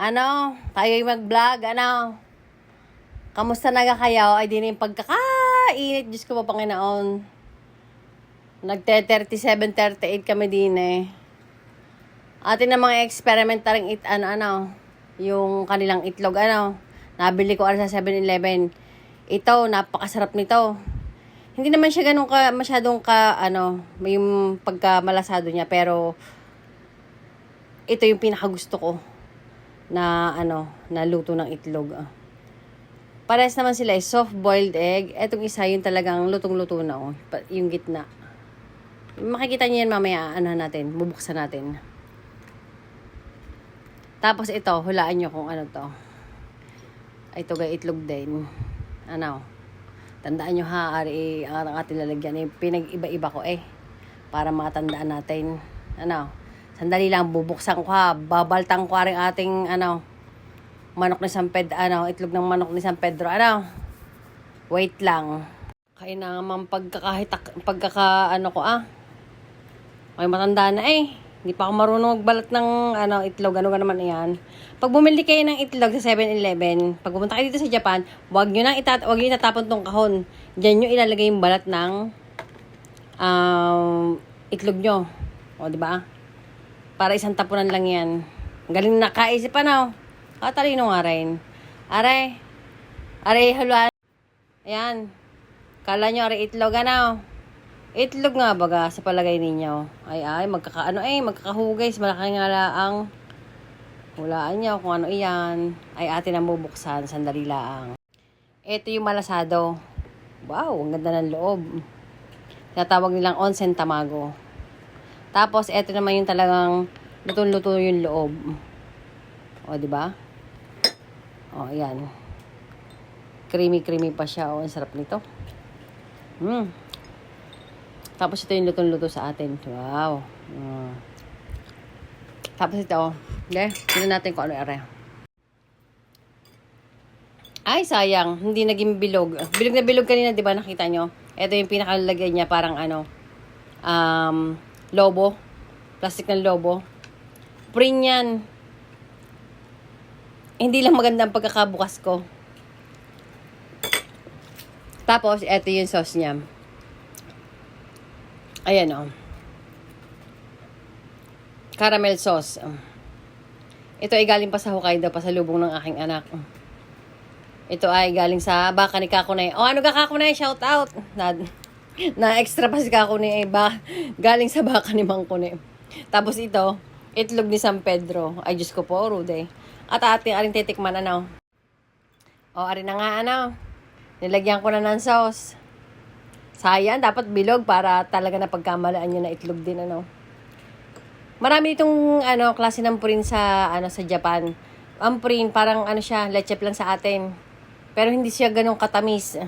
Ano, tayo'y mag-vlog, ano. Kamusta naga kayo? Ay, din yung pagkakainit. Diyos ko pa, Panginoon. Nagte-37, 38 kami din eh. Atin na mga experimentaling it, ano, ano, yung kanilang itlog, ano. Nabili ko ano sa 7-Eleven. Ito, napakasarap nito. Hindi naman siya ganun ka, masyadong ka, ano, yung pagkamalasado niya, pero ito yung pinakagusto ko na, ano, na luto ng itlog. ah. Naman sila, eh, soft-boiled egg. Etong isa, yung talagang lutong-luto na, oh, yung gitna. Makikita niyo yan mamaya, ano natin, bubuksan natin. Tapos ito, hulaan nyo kung ano to. Ito gay itlog din. Ano? Tandaan nyo ha, ari, ang ating lalagyan. Eh, pinag-iba-iba ko eh. Para matandaan natin. Ano? Sandali lang, bubuksan ko ha. Babaltang ko rin ating, ano, manok ni San Pedro, ano, itlog ng manok ni San Pedro. Ano? Wait lang. Kaya na naman pagkakahitak, pagkaka, ano ko ah. Ay, matanda na eh. Hindi pa ako marunong magbalat ng ano, itlog. Ano ka naman yan. Pag bumili kayo ng itlog sa 7-Eleven, pag pumunta kayo dito sa Japan, wag nyo nang itat wag nyo itatapon tong kahon. Diyan nyo ilalagay yung balat ng um, itlog nyo. O, di ba? Para isang tapunan lang yan. Ang Galing na kaisip ano. Katalino nga rin. Are. Are, haluan. Ayan. Kala nyo, are itlog ano. Itlog nga baga sa palagay ninyo. Ay ay, magkakaano eh, magkakahugay. Malaki nga laang. Hulaan nyo kung ano iyan. Ay atin ang bubuksan. Sandali laang. Ito yung malasado. Wow, ang ganda ng loob. Tinatawag nilang onsen tamago. Tapos, ito naman yung talagang lutong-luto yung loob. O, di ba? O, ayan. Creamy-creamy pa siya. O, ang sarap nito. Hmm. Tapos ito yung lutong-luto sa atin. Wow. Mm. Tapos ito, hindi, tignan natin kung ano ere. Ay, sayang. Hindi naging bilog. Bilog na bilog kanina, di ba? Nakita nyo? Ito yung pinakalagay niya, parang ano, um, lobo. Plastic ng lobo. Print yan. Hindi lang maganda ang pagkakabukas ko. Tapos, ito yung sauce niya. Ayan o. Caramel sauce. Ito ay galing pa sa Hokkaido, pa sa lubong ng aking anak. Ito ay galing sa baka ni Kakunay. O ano ka Kakunay? Shout out! Na, na extra pa si Kakunay. Eh, ba, galing sa baka ni Mang Kunay. Tapos ito, itlog ni San Pedro. Ay, Diyos ko po, Rude. At ating aring titikman, ano? O, arin na nga, ano? Nilagyan ko na ng sauce. Sayang, dapat bilog para talaga na pagkamalaan nyo na itlog din, ano. Marami itong, ano, klase ng purin sa, ano, sa Japan. Ang purin, parang, ano siya, lechep lang sa atin. Pero hindi siya ganong katamis.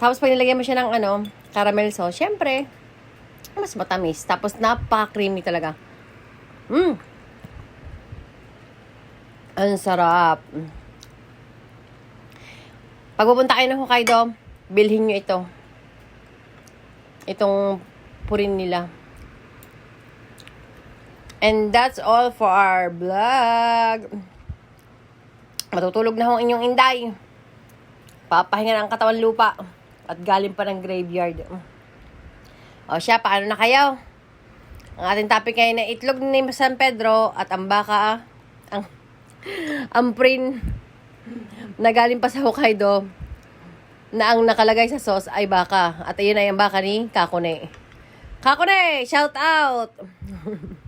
Tapos, pag nilagyan mo siya ng, ano, caramel sauce, syempre, mas matamis. Tapos, napaka-creamy talaga. Mmm! Ang sarap. Pag pupunta kayo ng Hokkaido, bilhin nyo ito. Itong purin nila. And that's all for our vlog. Matutulog na ho inyong inday. Papahinga ang katawan lupa. At galing pa ng graveyard. O siya, paano na kayo? Ang ating topic ngayon na itlog ni San Pedro at ang baka, ang, ang prin na galing pa sa Hokkaido na ang nakalagay sa sauce ay baka. At ayun ay ang baka ni Kakone. Kakone, shout out!